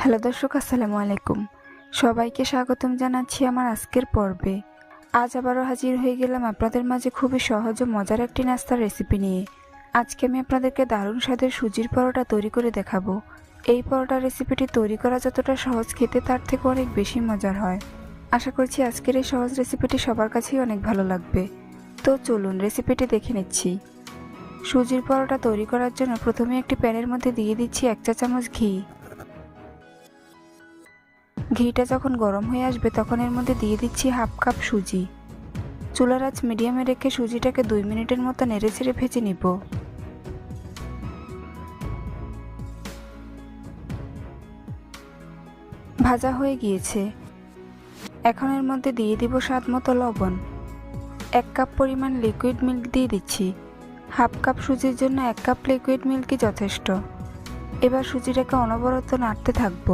Hello দর্শক, আসসালামু আলাইকুম। সবাইকে স্বাগতম জানাচ্ছি আমার আজকের পর্বে। আজ আবারও হাজির হয়ে গেলাম আপনাদের মাঝে খুবই সহজ ও মজার একটি নাস্তার রেসিপি নিয়ে। আজকে আমি আপনাদেরকে দারুণ স্বাদের সুজির পরোটা তৈরি করে দেখাবো। এই পরোটা রেসিপিটি তৈরি করা যতটা সহজ খেতে, তার থেকে অনেক বেশি মজার হয়। আশা করছি আজকের এই সহজ রেসিপিটি সবার কাছেই অনেক ভালো লাগবে। তো চলুন রেসিপিটি দেখে নিচ্ছি। সুজির পরোটা তৈরি করার জন্য প্রথমে একটি প্যানের মধ্যে দিয়ে দিচ্ছি এক চা চামচ ঘি। ঘিটা যখন গরম হয়ে আসবে তখন এর মধ্যে দিয়ে দিচ্ছি হাফ কাপ সুজি। চুলার আঁচ মিডিয়ামে রেখে সুজিটাকে দুই মিনিটের মতো নেড়ে ছেড়ে ভেজে নিব। ভাজা হয়ে গিয়েছে। এখন এর মধ্যে দিয়ে দিব স্বাদ মতো লবণ। এক কাপ পরিমাণ লিকুইড মিল্ক দিয়ে দিচ্ছি। হাফ কাপ সুজির জন্য এক কাপ লিকুইড মিল্কই যথেষ্ট। এবার সুজিটাকে অনবরত নাড়তে থাকব।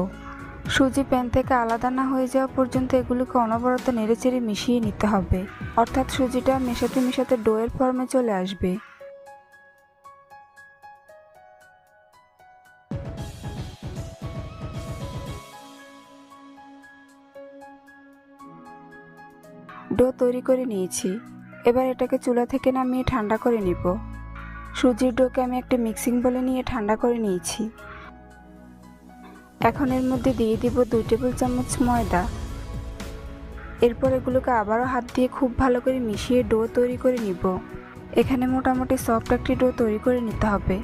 সুজি প্যান থেকে আলাদা না হয়ে যাওয়া পর্যন্ত এগুলোকে অনবরত নেড়েচেড়ে মিশিয়ে নিতে হবে। অর্থাৎ সুজিটা মেশাতে মেশাতে ডোয়ের ফর্মে চলে আসবে। ডো তৈরি করে নিয়েছি। এবার এটাকে চুলা থেকে নামিয়ে ঠান্ডা করে নিব। সুজির ডোকে আমি একটা মিক্সিং বলে নিয়ে ঠান্ডা করে নিয়েছি। এখন এর মধ্যে দিয়ে দিব দুই টেবিল চামচ ময়দা। এরপর এগুলোকে আবারও হাত দিয়ে খুব ভালো করে মিশিয়ে ডো তৈরি করে নিব। এখানে মোটামুটি সফট একটি ডো তৈরি করে নিতে হবে।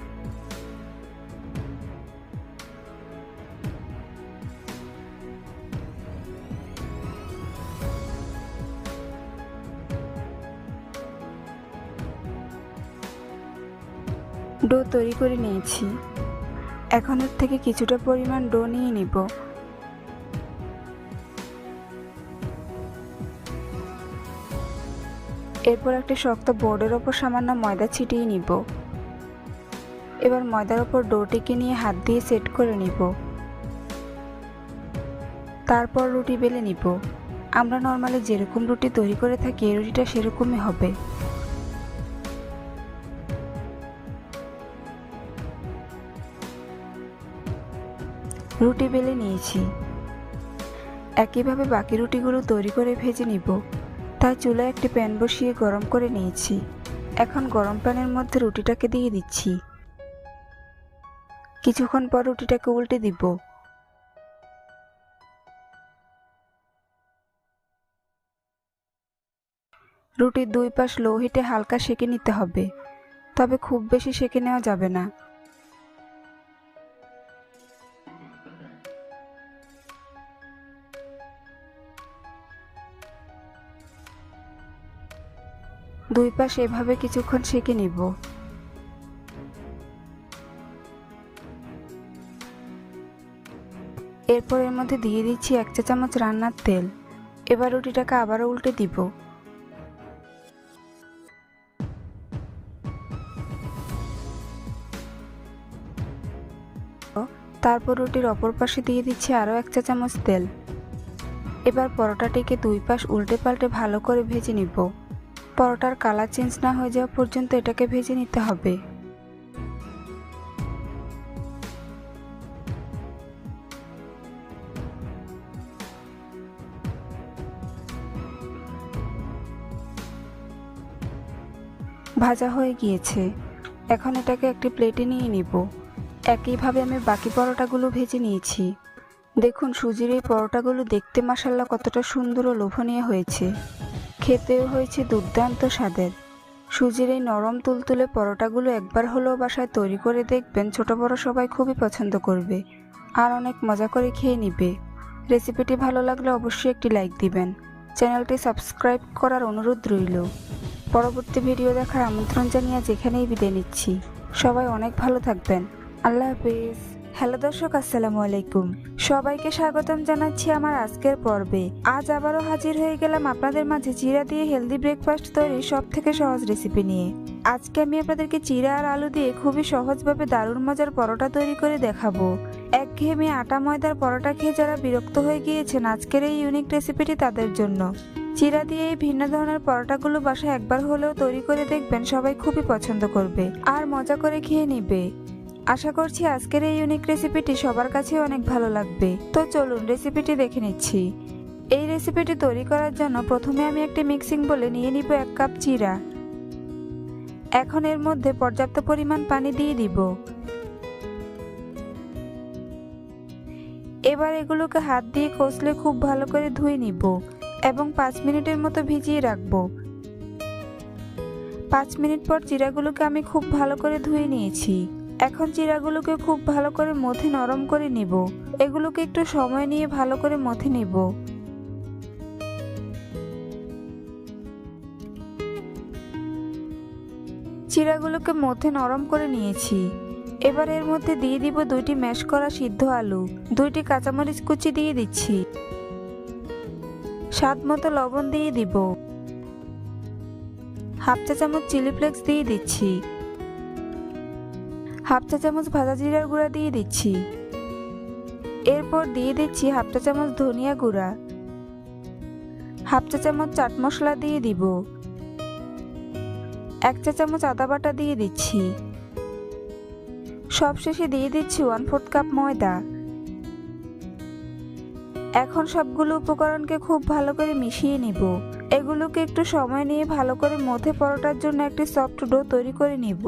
তৈরি করে নিয়েছি। এখন এর থেকে কিছুটা পরিমাণ ডো নিয়ে নিব। এরপর একটি শক্ত বোর্ডের ওপর সামান্য ময়দা ছিটিয়ে নিব। এবার ময়দার ওপর ডোটিকে নিয়ে হাত দিয়ে সেট করে নিব। তারপর রুটি বেলে নিব। আমরা নর্মালি যেরকম রুটি তৈরি করে থাকি রুটিটা সেরকমই হবে। রুটি বেলে নিয়েছি। একইভাবে বাকি রুটিগুলো তৈরি করে ভেজে নিব। তাই চুলায় একটি প্যান বসিয়ে গরম করে নিয়েছি। এখন গরম প্যানের মধ্যে রুটিটাকে দিয়ে দিচ্ছি। কিছুক্ষণ পর রুটিটাকে উল্টে দিব। রুটির দুই পাশ লো হিটে হালকা সেকে নিতে হবে। তবে খুব বেশি সেকে নেওয়া যাবে না। দুই পাশ এভাবে কিছুক্ষণ সেঁকে নিব। এরপর এর মধ্যে দিয়ে দিচ্ছি এক চা চামচ রান্নার তেল। এবার রুটিটাকে আবারও উল্টে দিব। তারপর রুটির অপর পাশে দিয়ে দিচ্ছি আরও এক চা চামচ তেল। এবার পরোটাটিকে দুই পাশ উল্টে পাল্টে ভালো করে ভেজে নিব। পরোটার কালার চেঞ্জ না হয়ে যাওয়া পর্যন্ত এটাকে ভেজে নিতে হবে। ভাজা হয়ে গিয়েছে। এখন এটাকে একটি প্লেটে নিয়ে নিব। একইভাবে আমি বাকি পরোটাগুলো ভেজে নিয়েছি। দেখুন সুজির এই পরোটাগুলো দেখতে মাসাল্লা কতটা সুন্দর ও লোভনীয় হয়েছে। খেতেও হয়েছে দুর্দান্ত স্বাদের। সুজির এই নরম তুলতুলে পরোটাগুলো একবার হলেও বাসায় তৈরি করে দেখবেন ছোট বড় সবাই খুবই পছন্দ করবে আর অনেক মজা করে খেয়ে নিবে। রেসিপিটি ভালো লাগলে অবশ্যই একটি লাইক দিবেন। চ্যানেলটি সাবস্ক্রাইব করার অনুরোধ রইল। পরবর্তী ভিডিও দেখার আমন্ত্রণ জানিয়ে যেখানেই বিদায় নিচ্ছি। সবাই অনেক ভালো থাকবেন। আল্লাহ হাফিজ। হ্যালো দর্শক, আসসালামু আলাইকুম। সবাইকে স্বাগতম জানাচ্ছি আমার আজকের পর্বে। আজ আবারও হাজির হয়ে গেলাম আপনাদের মাঝে চিরা দিয়ে হেলদি ব্রেকফাস্ট তৈরির সব থেকে সহজ রেসিপি নিয়ে। আজকে আমি আপনাদেরকে চিরা আর আলু দিয়ে খুবই সহজভাবে দারুণ মজার পরোটা তৈরি করে দেখাবো। একঘেয়েমি আটা ময়দার পরোটা খেয়ে যারা বিরক্ত হয়ে গিয়েছেন, আজকের এই ইউনিক রেসিপিটি তাদের জন্য। চিরা দিয়ে এই ভিন্ন ধরনের পরোটাগুলো বাসায় একবার হলেও তৈরি করে দেখবেন সবাই খুবই পছন্দ করবে। আর মজা করে খেয়ে নিবে। আশা করছি আজকের এই ইউনিক রেসিপিটি সবার কাছে অনেক ভালো লাগবে। তো চলুন রেসিপিটি দেখে নিচ্ছি। এই রেসিপিটি তৈরি করার জন্য প্রথমে আমি একটি মিক্সিং বলে নিয়ে নিব এক কাপ চিরা এখন এর মধ্যে পর্যাপ্ত পরিমাণ পানি দিয়ে দিব। এবার এগুলোকে হাত দিয়ে কষলে খুব ভালো করে ধুয়ে নিব এবং পাঁচ মিনিটের মতো ভিজিয়ে রাখব। পাঁচ মিনিট পর চিরাগুলোকে আমি খুব ভালো করে ধুয়ে নিয়েছি। এখন চিরাগুলোকে খুব ভালো করে মথে নরম করে নিব। এগুলোকে একটু সময় নিয়ে ভালো করে মথে নিব। চিরাগুলোকে মথে নরম করে নিয়েছি। এবার এর মধ্যে দিয়ে দিব দুইটি ম্যাশ করা সিদ্ধ আলু, দুইটি কাঁচামরিচ কুচি দিয়ে দিচ্ছি। স্বাদ মতো লবণ দিয়ে দিব। হাফ চা চামচ চিলি ফ্লেক্স দিয়ে দিচ্ছি। হাফ চা চামচ ভাজা জিরার গুঁড়া দিয়ে দিচ্ছি। এরপর দিয়ে দিচ্ছি হাফ চা চামচ ধনিয়া গুঁড়া। হাফ চা চামচ চাট মশলা দিয়ে দিব। এক চা চামচ আদা বাটা দিয়ে দিচ্ছি। সবশেষে দিয়ে দিচ্ছি ওয়ান ফোর্থ কাপ ময়দা। এখন সবগুলো উপকরণকে খুব ভালো করে মিশিয়ে নিব। এগুলোকে একটু সময় নিয়ে ভালো করে মধ্যে পরোটার জন্য একটি সফট ডো তৈরি করে নিব।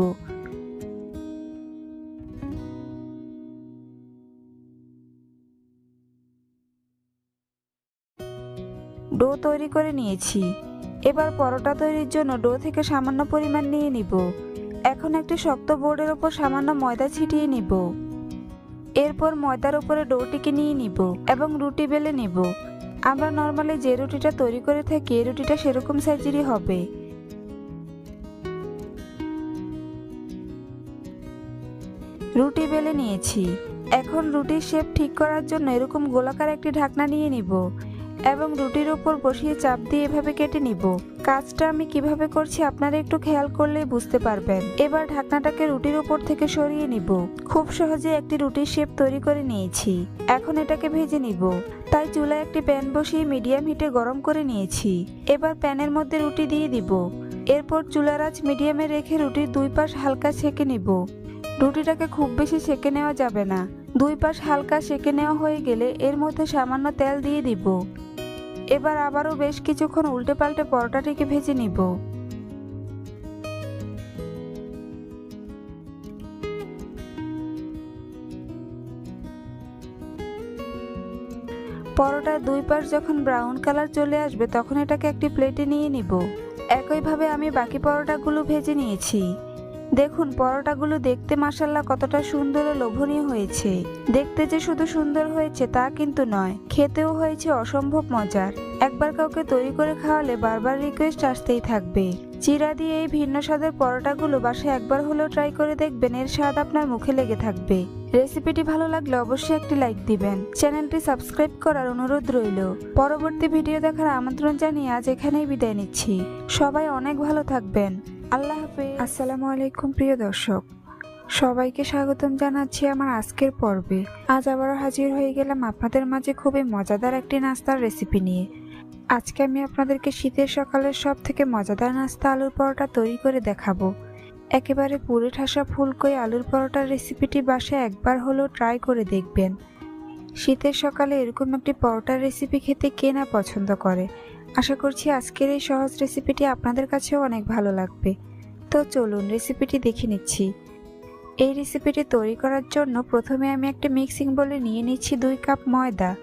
ডো তৈরি করে নিয়েছি। এবার পরোটা তৈরির জন্য ডো থেকে সামান্য পরিমাণ নিয়ে নিব। এখন একটি শক্ত বোর্ডের ওপর সামান্য ময়দা ছিটিয়ে নিব। এরপর ময়দার উপরে ডোটিকে নিয়ে নিব এবং রুটি বেলে নিব। আমরা নর্মালি যে রুটিটা তৈরি করে থাকি, এই রুটিটা সেরকম সাইজেরই হবে। রুটি বেলে নিয়েছি। এখন রুটির শেপ ঠিক করার জন্য এরকম গোলাকার একটি ঢাকনা নিয়ে নিব। এবং রুটির উপর বসিয়ে চাপ দিয়ে এভাবে কেটে নিব। কাজটা আমি কীভাবে করছি আপনারা একটু খেয়াল করলেই বুঝতে পারবেন। এবার ঢাকনাটাকে রুটির উপর থেকে সরিয়ে নিব। খুব সহজে একটি রুটির শেপ তৈরি করে নিয়েছি। এখন এটাকে ভেজে নিব। তাই চুলায় একটি প্যান বসিয়ে মিডিয়াম হিটে গরম করে নিয়েছি। এবার প্যানের মধ্যে রুটি দিয়ে দিব। এরপর চুলার আঁচ মিডিয়ামে রেখে রুটির দুই পাশ হালকা সেকে নিব। রুটিটাকে খুব বেশি সেকে নেওয়া যাবে না। দুই পাশ হালকা সেকে নেওয়া হয়ে গেলে এর মধ্যে সামান্য তেল দিয়ে দিব। এবার আবারও বেশ কিছুক্ষণ উল্টে পাল্টে পরোটাটিকে ভেজে নিব। পরোটার দুই পাশ যখন ব্রাউন কালার চলে আসবে, তখন এটাকে একটি প্লেটে নিয়ে নিব। একইভাবে আমি বাকি পরোটাগুলো ভেজে নিয়েছি। দেখুন, পরোটাগুলো দেখতে মাসাল্লাহ কতটা সুন্দর ও লোভনীয় হয়েছে। দেখতে যে শুধু সুন্দর হয়েছে তা কিন্তু নয়, খেতেও হয়েছে অসম্ভব মজার। একবার কাউকে তৈরি করে খাওয়ালে বারবার রিকোয়েস্ট আসতেই থাকবে। চিরা দিয়ে এই ভিন্ন স্বাদের পরোটাগুলো বাসায় একবার হলেও ট্রাই করে দেখবেন, এর স্বাদ আপনার মুখে লেগে থাকবে। রেসিপিটি ভালো লাগলে অবশ্যই একটি লাইক দিবেন। চ্যানেলটি সাবস্ক্রাইব করার অনুরোধ রইল। পরবর্তী ভিডিও দেখার আমন্ত্রণ জানিয়ে আজ এখানেই বিদায় নিচ্ছি। সবাই অনেক ভালো থাকবেন। আল্লাহ হাফেজ। আসসালামু আলাইকুম, প্রিয় দর্শক। সবাইকে স্বাগতম জানাচ্ছি আমার আজকের পর্বে। আজ আবারও হাজির হয়ে গেলাম আপনাদের মাঝে খুবই মজাদার একটি নাস্তার রেসিপি নিয়ে। আজকে আমি আপনাদেরকে শীতের সকালের সব থেকে মজাদার নাস্তা আলুর পরোটা তৈরি করে দেখাবো। একেবারে পুরে ঠাসা ফুলকই আলুর পরোটার রেসিপিটি বাসায় একবার হলেও ট্রাই করে দেখবেন। শীতের সকালে এরকম একটি পরোটার রেসিপি খেতে কে না পছন্দ করে? আশা করছি আজকের এই সহজ রেসিপিটি আপনাদের কাছেও অনেক ভালো লাগবে। তো চলুন রেসিপিটি দেখে নিচ্ছি। এই রেসিপিটি তৈরি করার জন্য প্রথমে আমি একটা মিক্সিং বলে নিয়ে নিচ্ছি দুই কাপ ময়দা।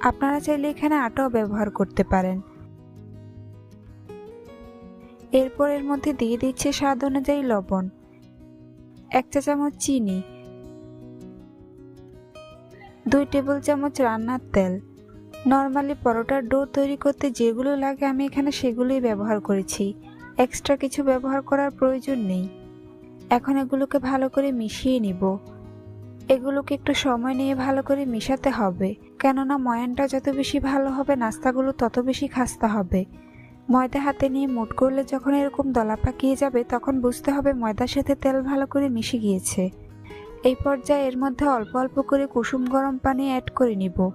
আপনারা চাইলে এখানে আটাও ব্যবহার করতে পারেন। এরপর এর মধ্যে দিয়ে দিচ্ছে স্বাদ অনুযায়ী লবণ। এক চা চামচ চিনি। দুই টেবিল চামচ রান্নার তেল। নর্মালি পরোটার ডো তৈরি করতে যেগুলো লাগে আমি এখানে সেগুলোই ব্যবহার করেছি। এক্সট্রা কিছু ব্যবহার করার প্রয়োজন নেই। এখন এগুলোকে ভালো করে মিশিয়ে নিব। এগুলোকে একটু সময় নিয়ে ভালো করে মিশাতে হবে। কেননা ময়ানটা যত বেশি ভালো হবে, নাস্তাগুলো তত বেশি খাস্তা হবে। ময়দা হাতে নিয়ে মুট করলে যখন এরকম দলা পাকিয়ে যাবে, তখন বুঝতে হবে ময়দার সাথে তেল ভালো করে মিশে গিয়েছে। এই পর্যায়ে এর মধ্যে অল্প অল্প করে কুসুম গরম পানি অ্যাড করে নিব।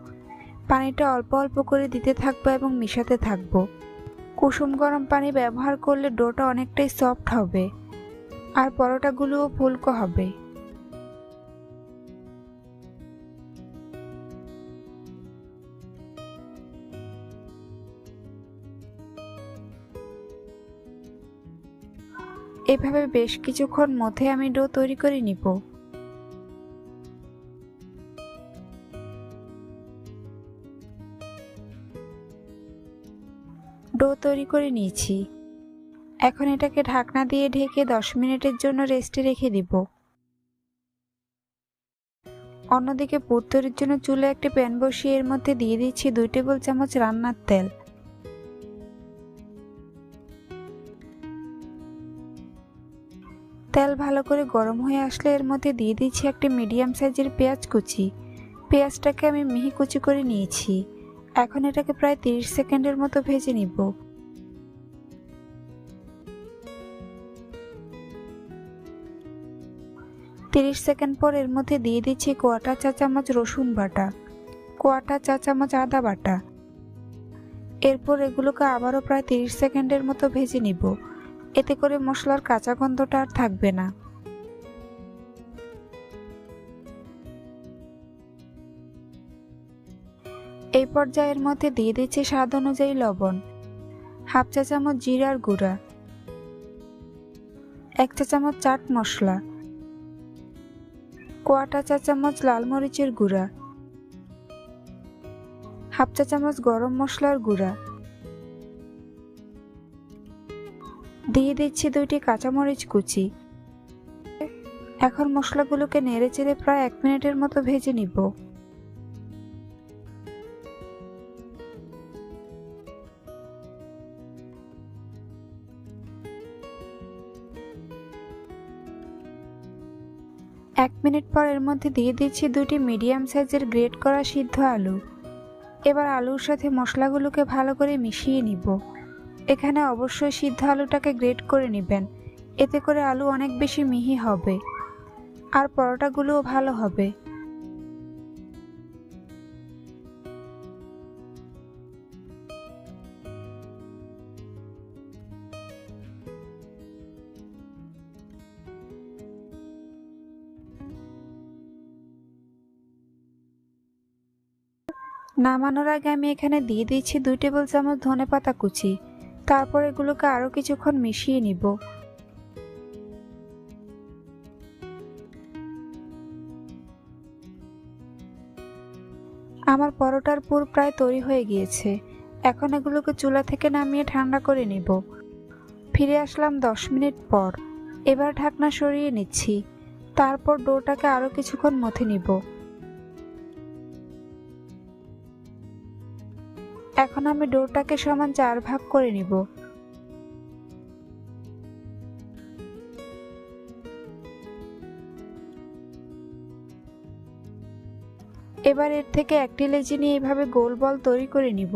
পানিটা অল্প অল্প করে দিতে থাকব এবং মিশাতে থাকব। কুসুম গরম পানি ব্যবহার করলে ডোটা অনেকটাই সফট হবে, আর পরোটাগুলোও ফুলকো হবে। এভাবে বেশ কিছুক্ষণ মধ্যে আমি ডো তৈরি করে নিব। ডো তৈরি করে নিয়েছি। এখন এটাকে ঢাকনা দিয়ে ঢেকে দশ মিনিটের জন্য রেস্টে রেখে দিব। অন্যদিকে পুর তৈরির জন্য চুলে একটি প্যান বসিয়ে এর মধ্যে দিয়ে দিচ্ছি দুই টেবিল চামচ রান্নার তেল। তেল ভালো করে গরম হয়ে আসলে এর মধ্যে দিয়ে দিচ্ছি একটি মিডিয়াম সাইজের পেঁয়াজ কুচি। পেঁয়াজটাকে আমি মিহি কুচি করে নিয়েছি। এখন এটাকে প্রায় তিরিশ সেকেন্ডের মতো ভেজে নিব। তিরিশ সেকেন্ড পর এর মধ্যে দিয়ে দিচ্ছি কোয়াটা চা চামচ রসুন বাটা, কোয়াটা চা চামচ আদা বাটা। এরপর এগুলোকে আবারও প্রায় তিরিশ সেকেন্ডের মতো ভেজে নিব। এতে করে মশলার কাঁচা গন্ধটা আর থাকবে না। এই পর্যায়ের মধ্যে দিয়ে দিচ্ছি স্বাদ অনুযায়ী লবণ, হাফ চা চামচ জিরার গুঁড়া, এক চা চামচ চাট মশলা, কোয়াটা চা চামচ লাল মরিচের গুঁড়া, হাফ চা চামচ গরম মশলার গুঁড়া। দিয়ে দিচ্ছি দুইটি কাঁচামরিচ কুচি। এখন মশলাগুলোকে নেড়ে চেড়ে প্রায় এক মিনিটের মতো ভেজে নিব। মিনিট পর এর মধ্যে দিয়ে দিচ্ছি দুটি মিডিয়াম সাইজের গ্রেট করা সিদ্ধ আলু। এবার আলুর সাথে মশলাগুলোকে ভালো করে মিশিয়ে নিব। এখানে অবশ্যই সিদ্ধ আলুটাকে গ্রেট করে নেবেন। এতে করে আলু অনেক বেশি মিহি হবে। আর পরোটাগুলোও ভালো হবে। নামানোর আগে আমি এখানে দিয়ে দিচ্ছি দুই টেবিল চামচ ধনে পাতা কুচি। তারপর এগুলোকে আরও কিছুক্ষণ মিশিয়ে নিব। আমার পরোটার পুর প্রায় তৈরি হয়ে গিয়েছে। এখন এগুলোকে চুলা থেকে নামিয়ে ঠান্ডা করে নিব। ফিরে আসলাম দশ মিনিট পর। এবার ঢাকনা সরিয়ে নিচ্ছি। তারপর ডোটাকে আরও কিছুক্ষণ মথে নিব। এখন আমি ডোটাকে সমান চার ভাগ করে নিব। এবার এর থেকে একটি লেজি নিয়ে এইভাবে গোল বল তৈরি করে নিব।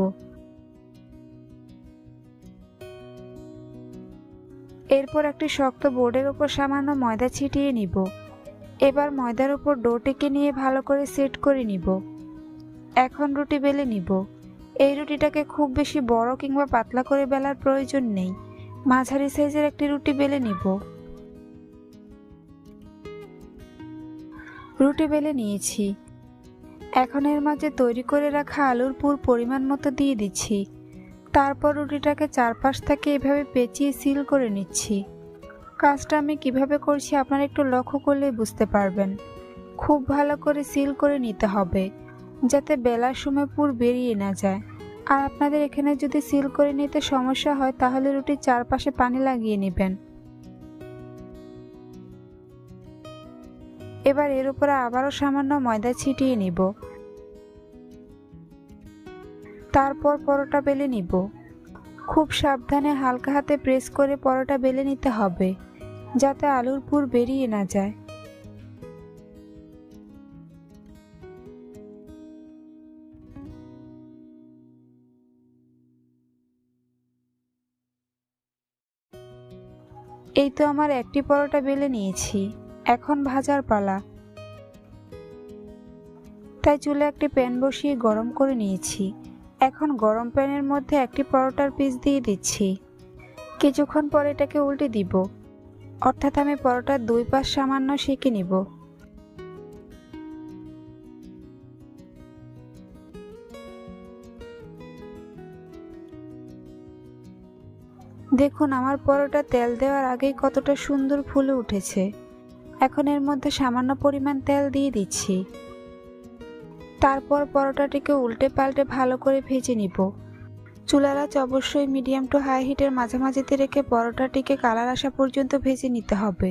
এরপর একটি শক্ত বোর্ডের উপর সামান্য ময়দা ছিটিয়ে নিব। এবার ময়দার উপর ডোটিকে নিয়ে ভালো করে সেট করে নিব। এখন রুটি বেলে নিব। এই রুটিটাকে খুব বেশি বড় কিংবা পাতলা করে বেলার প্রয়োজন নেই। মাঝারি সাইজের একটি রুটি বেলে নিব। রুটি বেলে নিয়েছি। এখন এর মাঝে তৈরি করে রাখা আলুর পুর পরিমাণ মতো দিয়ে দিচ্ছি। তারপর রুটিটাকে চারপাশ থেকে এভাবে পেঁচিয়ে সিল করে নিচ্ছি। কাজটা আমি কীভাবে করছি আপনারা একটু লক্ষ্য করলে বুঝতে পারবেন। খুব ভালো করে সিল করে নিতে হবে। যাতে বেলার সময় পুর বেরিয়ে না যায়। আর আপনাদের এখানে যদি সিল করে নিতে সমস্যা হয়, তাহলে রুটির চারপাশে পানি লাগিয়ে নেবেন। এবার এর উপরে আবারও সামান্য ময়দা ছিটিয়ে নিব। তারপর পরোটা বেলে নিব। খুব সাবধানে হালকা হাতে প্রেস করে পরোটা বেলে নিতে হবে, যাতে আলুর পুর বেরিয়ে না যায়। এই তো আমার একটি পরোটা বেলে নিয়েছি। এখন ভাজার পালা। তাই চুলে একটি প্যান বসিয়ে গরম করে নিয়েছি। এখন গরম প্যানের মধ্যে একটি পরোটার পিস দিয়ে দিচ্ছি। কিছুক্ষণ পর এটাকে উল্টে দিব। অর্থাৎ আমি পরোটার দুই পাশ সামান্য সেঁকে নিব। দেখুন, আমার পরোটা তেল দেওয়ার আগেই কতটা সুন্দর ফুলে উঠেছে। এখন এর মধ্যে সামান্য পরিমাণ তেল দিয়ে দিচ্ছি। তারপর পরোটাটিকে উল্টে পাল্টে ভালো করে ভেজে নিব। চুলার আঁচ অবশ্যই মিডিয়াম টু হাই হিটের মাঝামাঝিতে রেখে পরোটাটিকে কালার আসা পর্যন্ত ভেজে নিতে হবে।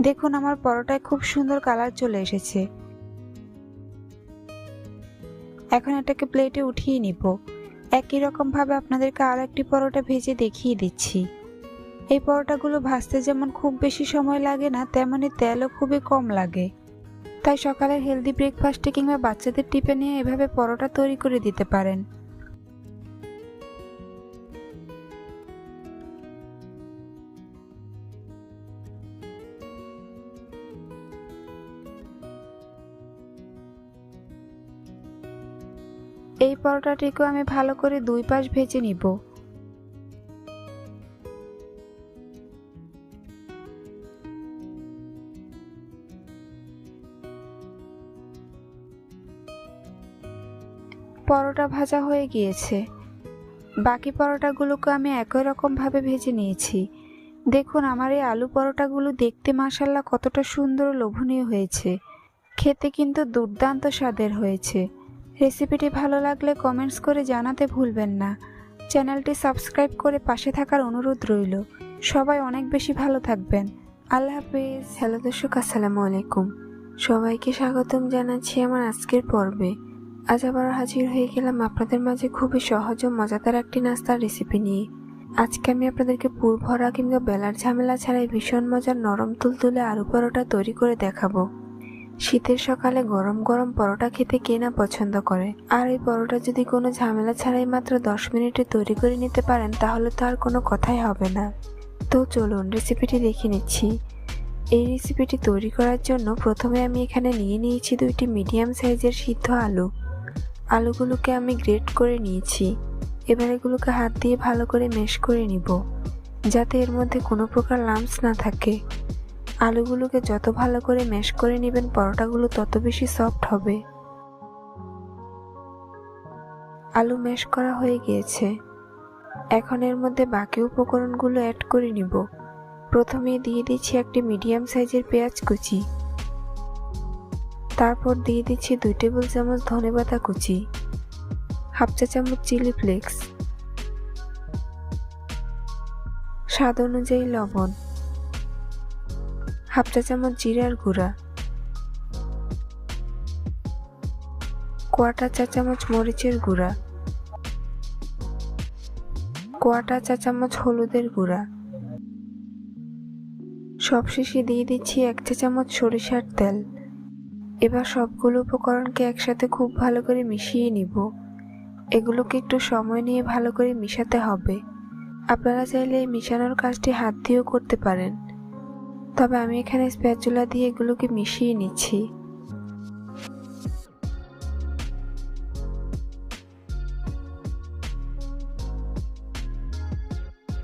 দেখুন, আমার পরোটায় খুব সুন্দর কালার চলে এসেছে। এখন এটাকে প্লেটে উঠিয়ে নিব। একই রকমভাবে আপনাদেরকে আর একটি পরোটা ভেজে দেখিয়ে দিচ্ছি। এই পরোটাগুলো ভাজতে যেমন খুব বেশি সময় লাগে না তেমনই তেলও খুবই কম লাগে। তাই সকালের হেলদি ব্রেকফাস্টে কিংবা বাচ্চাদের টিপে নিয়ে এভাবে পরোটা তৈরি করে দিতে পারেন। এই পরোটাটিকেও আমি ভালো করে দুই পাশ ভেজে নিব। পরোটা ভাজা হয়ে গিয়েছে। বাকি পরোটাগুলোকে আমি একই রকমভাবে ভেজে নিয়েছি। দেখুন, আমার এই আলু পরোটাগুলো দেখতে মাসাল্লাহ কতটা সুন্দর, লোভনীয় হয়েছে। খেতে কিন্তু দুর্দান্ত স্বাদের হয়েছে। রেসিপিটি ভালো লাগলে কমেন্টস করে জানাতে ভুলবেন না। চ্যানেলটি সাবস্ক্রাইব করে পাশে থাকার অনুরোধ রইল। সবাই অনেক বেশি ভালো থাকবেন। আল্লাহ হাফিজ। হ্যালো দর্শক, আসসালামু আলাইকুম। সবাইকে স্বাগতম জানাচ্ছি আমার আজকের পর্বে। আজ আবার হাজির হয়ে গেলাম আপনাদের মাঝে খুবই সহজ ও মজাদার একটি নাস্তার রেসিপি নিয়ে। আজকে আমি আপনাদেরকে পুর ভরা কিংবা বেলার ঝামেলা ছাড়াই ভীষণ মজার নরম তুলতুলে আলু পরোটা তৈরি করে দেখাবো। শীতের সকালে গরম গরম পরোটা খেতে কে না পছন্দ করে? আর এই পরোটা যদি কোনো ঝামেলা ছাড়াই মাত্র দশ মিনিটে তৈরি করে নিতে পারেন, তাহলে তো আর কোনো কথাই হবে না। তো চলুন রেসিপিটি দেখে নিচ্ছি। এই রেসিপিটি তৈরি করার জন্য প্রথমে আমি এখানে নিয়ে নিয়েছি দুইটি মিডিয়াম সাইজের সিদ্ধ আলু। আলুগুলোকে আমি গ্রেট করে নিয়েছি। এবার এগুলোকে হাত দিয়ে ভালো করে মেশ করে নিব, যাতে এর মধ্যে কোনো প্রকার লাম্পস না থাকে। আলুগুলোকে যত ভালো করে ম্যাশ করে নেবেন, পরোটাগুলো তত বেশি সফট হবে। আলু ম্যাশ করা হয়ে গিয়েছে। এখন এর মধ্যে বাকি উপকরণগুলো অ্যাড করে নিব। প্রথমে দিয়ে দিচ্ছি একটি মিডিয়াম সাইজের পেঁয়াজ কুচি। তারপর দিয়ে দিচ্ছি দুই টেবিল চামচ ধনেপাতা কুচি। হাফ চা চামচ চিলি ফ্লেক্স স্বাদ অনুযায়ী লবণ। হাফ চা চামচ জিরার গুঁড়া। কোয়াটা চা চামচ মরিচের গুঁড়া। কোয়াটা চা চামচ হলুদের গুঁড়া। সবশেষে দিয়ে দিচ্ছি এক চা চামচ সরিষার তেল। এবার সবগুলো উপকরণকে একসাথে খুব ভালো করে মিশিয়ে নিব। এগুলোকে একটু সময় নিয়ে ভালো করে মিশাতে হবে। আপনারা চাইলে এই মিশানোর কাজটি হাত দিয়েও করতে পারেন। তবে আমি এখানে স্প্যাচুলা দিয়ে এগুলোকে মিশিয়ে নিচ্ছি।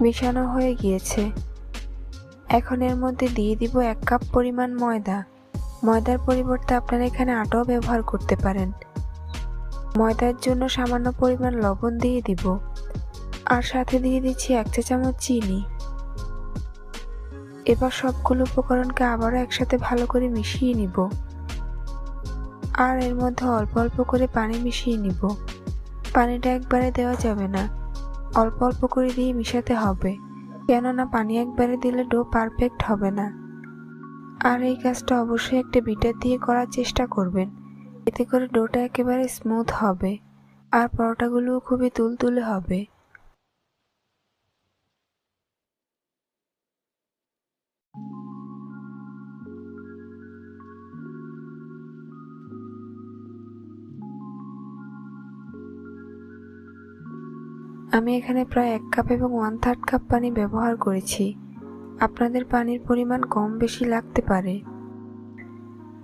মিশানো হয়ে গিয়েছে। এখন এর মধ্যে দিয়ে দিব এক কাপ পরিমাণ ময়দা। ময়দার পরিবর্তে আপনারা এখানে আটাও ব্যবহার করতে পারেন। ময়দার জন্য সামান্য পরিমাণ লবণ দিয়ে দিব। আর সাথে দিয়ে দিচ্ছি এক চা চামচ চিনি। এবার সবগুলো উপকরণকে আবারও একসাথে ভালো করে মিশিয়ে নিব। আর এর মধ্যে অল্প অল্প করে পানি মিশিয়ে নিব। পানিটা একবারে দেওয়া যাবে না। অল্প অল্প করে দিয়ে মিশাতে হবে। কেননা পানি একবারে দিলে ডো পারফেক্ট হবে না। আর এই কাজটা অবশ্যই একটা বিটার দিয়ে করার চেষ্টা করবেন। এতে করে ডোটা একেবারে স্মুথ হবে। আর পরোটাগুলোও খুবই তুলতুলে হবে। আমি এখানে প্রায় এক কাপ এবং ওয়ান থার্ড কাপ পানি ব্যবহার করেছি। আপনাদের পানির পরিমাণ কম বেশি লাগতে পারে।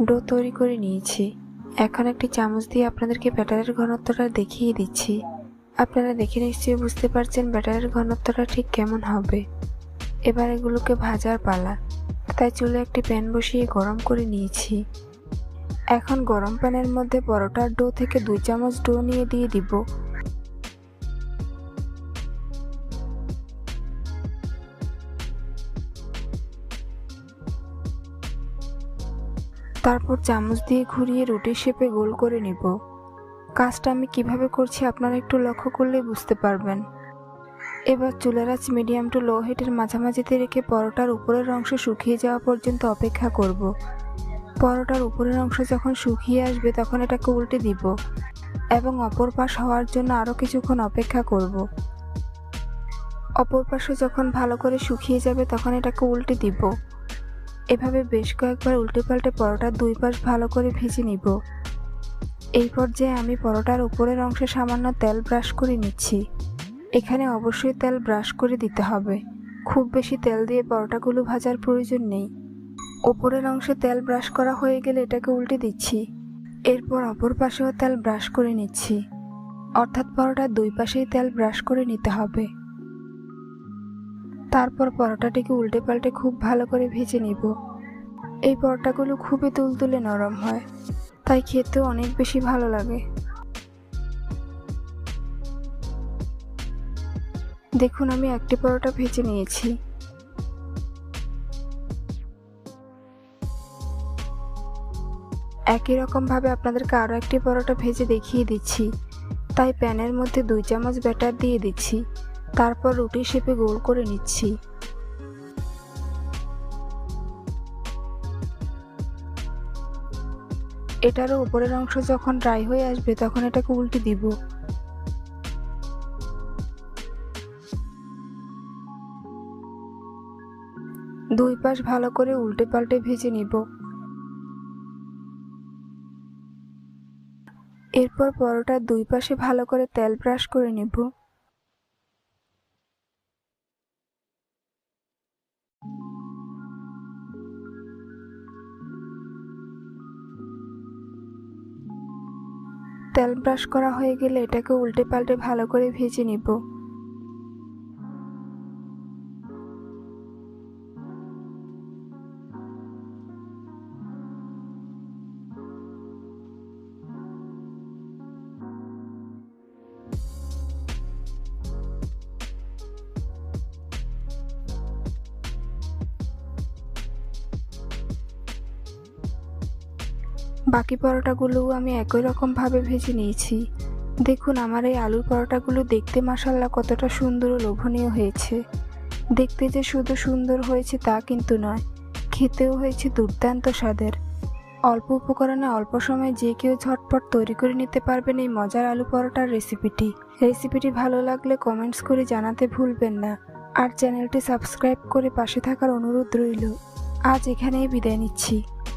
ডো তৈরি করে নিয়েছি। এখন একটি চামচ দিয়ে আপনাদেরকে ব্যাটারের ঘনত্বটা দেখিয়ে দিচ্ছি। আপনারা দেখে নিশ্চয়ই বুঝতে পারছেন ব্যাটারের ঘনত্বটা ঠিক কেমন হবে। এবার এগুলোকে ভাজার পালা। তাই চুলে একটি প্যান বসিয়ে গরম করে নিয়েছি। এখন গরম প্যানের মধ্যে পরোটার ডো থেকে দুই চামচ ডো নিয়ে দিয়ে দিব। তারপর চামচ দিয়ে ঘুরিয়ে রুটির শেপে গোল করে নিব। কাজটা আমি কীভাবে করছি আপনারা একটু লক্ষ্য করলেই বুঝতে পারবেন। এবার চুলার মিডিয়াম টু লো হিটের মাঝামাঝিতে রেখে পরোটার উপরের অংশ শুকিয়ে যাওয়া পর্যন্ত অপেক্ষা করব। পরোটার উপরের অংশ যখন শুকিয়ে আসবে তখন এটাকে উল্টে দিব এবং অপর পাশ হওয়ার জন্য আরও কিছুক্ষণ অপেক্ষা করব। অপর পাশে যখন ভালো করে শুকিয়ে যাবে তখন এটাকে উল্টে দিব। এভাবে বেশ কয়েকবার উল্টে পাল্টে পরোটার দুই পাশ ভালো করে ভেজে নিব। এই পর্যায়ে আমি পরোটার উপরের অংশে সামান্য তেল ব্রাশ করে নিচ্ছি। এখানে অবশ্যই তেল ব্রাশ করে দিতে হবে। খুব বেশি তেল দিয়ে পরোটাগুলো ভাজার প্রয়োজন নেই। ওপরের অংশে তেল ব্রাশ করা হয়ে গেলে এটাকে উল্টে দিচ্ছি। এরপর অপর পাশেও তেল ব্রাশ করে নিচ্ছি। অর্থাৎ পরোটার দুই পাশেই তেল ব্রাশ করে নিতে হবে। তারপর পরোটাটিকে উল্টে পাল্টে খুব ভালো করে ভেজে নিব। এই পরোটাগুলো খুবই তুলতুলে নরম হয়, তাই খেতে অনেক বেশি ভালো লাগে। দেখুন, আমি একটি পরোটা ভেজে নিয়েছি। একই রকমভাবে আপনাদেরকে আরও একটি পরোটা ভেজে দেখিয়ে দিচ্ছি। তাই প্যানের মধ্যে দুই চামচ ব্যাটার দিয়ে দিচ্ছি। তারপর রুটি শেপে গোল করে নিচ্ছি। এটারও উপরের অংশ যখন ড্রাই হয়ে আসবে, তখন এটাকে উল্টে দিব। দুই পাশ ভালো করে উল্টে পাল্টে ভেজে নিব। এরপর পরোটার দুই পাশে ভালো করে তেল ব্রাশ করে নিব। তেল ব্রাশ করা হয়ে গেলে এটাকে উল্টে পাল্টে ভালো করে ভেজে নিব। বাকি পরোটাগুলোও আমি একই রকমভাবে ভেজে নিয়েছি। দেখুন, আমার এই আলুর পরোটাগুলো দেখতে মাসাল্লা কতটা সুন্দর ও লোভনীয় হয়েছে। দেখতে যে শুধু সুন্দর হয়েছে তা কিন্তু নয়, খেতেও হয়েছে দুর্দান্ত স্বাদের। অল্প উপকরণে অল্প সময়ে যে কেউ ঝটপট তৈরি করে নিতে পারবেন এই মজার আলু পরোটার রেসিপিটি। রেসিপিটি ভালো লাগলে কমেন্টস করে জানাতে ভুলবেন না। আর চ্যানেলটি সাবস্ক্রাইব করে পাশে থাকার অনুরোধ রইল। আজ এখানেই বিদায় নিচ্ছি।